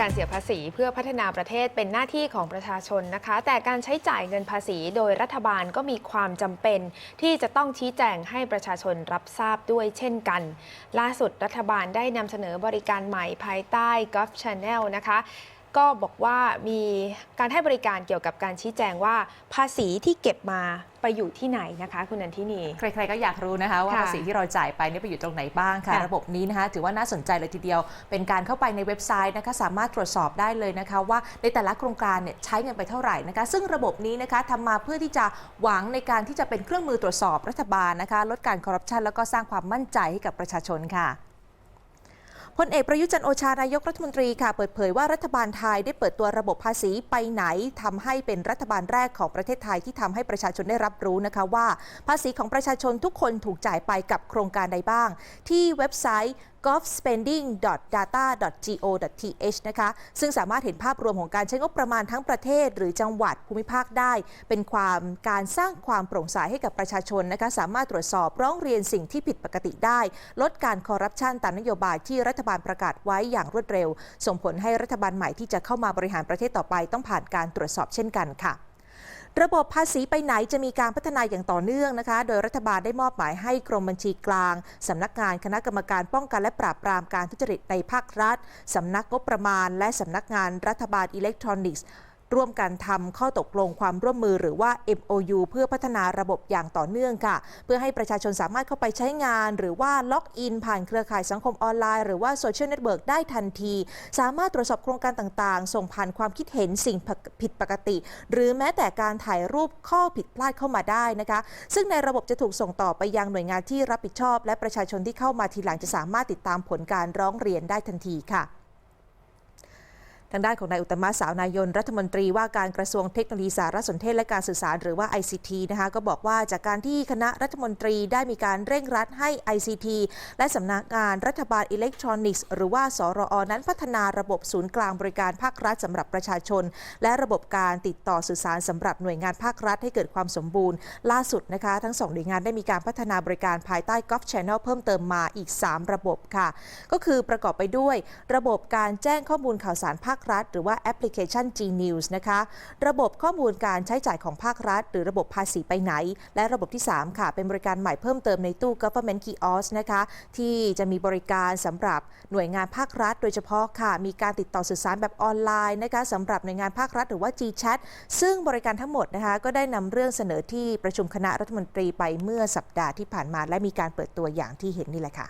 การเสียภาษีเพื่อพัฒนาประเทศเป็นหน้าที่ของประชาชนนะคะ แต่การใช้จ่ายเงินภาษีโดยรัฐบาลก็มีความจำเป็นที่จะต้องชี้แจงให้ประชาชนรับทราบด้วยเช่นกัน ล่าสุดรัฐบาลได้นำเสนอบริการใหม่ภายใต้ Gov Channel นะคะ ก็บอกว่ามีการให้บริการเกี่ยวกับการชี้แจงว่าภาษีที่เก็บมาไปอยู่ที่ไหนนะคะ คุณนันทินีใครๆก็อยากรู้นะคะว่าค่ะภาษีที่เราจ่ายไปเนี่ยไปอยู่ตรงไหนบ้างค่ะค่ะ ระบบนี้นะคะ ถือว่าน่าสนใจเลยทีเดียว เป็นการเข้าไปในเว็บไซต์นะคะ สามารถตรวจสอบได้เลยนะคะ ว่าในแต่ละโครงการเนี่ยใช้เงินไปเท่าไหร่นะคะ ซึ่งระบบนี้นะคะทำมาเพื่อที่จะหวังในการที่จะเป็นเครื่องมือตรวจสอบรัฐบาลนะคะ ลดการคอร์รัปชันแล้วก็สร้างความมั่นใจให้กับประชาชนค่ะ พลเอกประยุจันโอชานายกรัฐมนตรีค่ะเปิดเผยว่ารัฐบาลไทยได้เปิดตัวระบบภาษีไปไหนทำให้เป็นรัฐบาลแรกของประเทศไทยที่ทำให้ประชาชนได้รับรู้นะคะว่า ภาษีของประชาชนทุกคนถูกจ่ายไปกับโครงการใดบ้าง ที่เว็บไซต์ govspending.data.go.th นะคะ ซึ่งสามารถเห็นภาพรวมของการใช้งบประมาณทั้งประเทศ หรือจังหวัดภูมิภาคได้ เป็นความการสร้างความโปร่งใสให้กับประชาชนนะคะ สามารถตรวจสอบร้องเรียนสิ่งที่ผิดปกติได้ ลดการคอร์รัปชันตามนโยบายที่รัฐบาลประกาศไว้อย่างรวดเร็ว ส่งผลให้รัฐบาลใหม่ที่จะเข้ามาบริหารประเทศต่อไปต้องผ่านการตรวจสอบเช่นกันค่ะ ระบบภาษีไปไหนจะมีการพัฒนาอย่างต่อเนื่องนะคะ โดยรัฐบาลได้มอบหมายให้กรมบัญชีกลาง สำนักงานคณะกรรมการป้องกันและปราบปรามการทุจริตในภาครัฐ สำนักงบประมาณ และสำนักงานรัฐบาลอิเล็กทรอนิกส์ ร่วมกันทำข้อตกลงความร่วมมือหรือว่า MOU เพื่อพัฒนาระบบอย่างต่อเนื่องค่ะ เพื่อให้ประชาชนสามารถเข้าไปใช้งาน หรือว่าล็อกอิน ผ่านเครือข่ายสังคมออนไลน์หรือว่าโซเชียลเน็ตเวิร์กได้ทันที สามารถตรวจสอบโครงการต่างๆ ส่งผ่านความคิดเห็นสิ่งผิดปกติ หรือแม้แต่การถ่ายรูปข้อผิดพลาดเข้ามาได้นะคะ ซึ่งในระบบจะถูกส่งต่อไปยังหน่วยงานที่รับผิดชอบ และประชาชนที่เข้ามาทีหลังจะสามารถติดตามผลการร้องเรียนได้ทันทีค่ะ ทางด้านของนายอุตมะสาวนายนรัฐมนตรีว่าการกระทรวงเทคโนโลยีสารสนเทศและการสื่อสารหรือว่า ICT นะคะก็บอกว่าจากการที่คณะรัฐมนตรีได้มีการเร่งรัดให้ ICT และสำนักงานรัฐบาลอิเล็กทรอนิกส์ หรือว่าสรอนั้นพัฒนาระบบศูนย์กลางบริการภาครัฐสำหรับประชาชน และระบบการติดต่อสื่อสารสำหรับหน่วยงานภาครัฐให้เกิดความสมบูรณ์ ล่าสุดนะคะ ทั้งสองหน่วยงานได้มีการพัฒนาบริการภายใต้ Gov Channel เพิ่มเติมมาอีก 3 ระบบค่ะ ก็คือประกอบไปด้วย ระบบการแจ้งข้อมูลข่าวสารภาครัฐ หรือว่าแอปพลิเคชัน G News นะคะ ระบบข้อมูลการใช้จ่ายของภาครัฐ หรือระบบภาษีไปไหน และระบบที่ 3 ค่ะ เป็นบริการใหม่เพิ่มเติมในตู้ Government Kiosk นะคะ ที่จะมีบริการสำหรับหน่วยงานภาครัฐ โดยเฉพาะค่ะ มีการติดต่อสื่อสารแบบออนไลน์นะคะสำหรับหน่วยงานภาครัฐ หรือว่า GChat ซึ่งบริการทั้งหมดนะคะก็ได้นำเรื่องเสนอที่ประชุมคณะรัฐมนตรีไปเมื่อสัปดาห์ที่ผ่านมา และมีการเปิดตัวอย่างที่เห็นนี่แหละค่ะ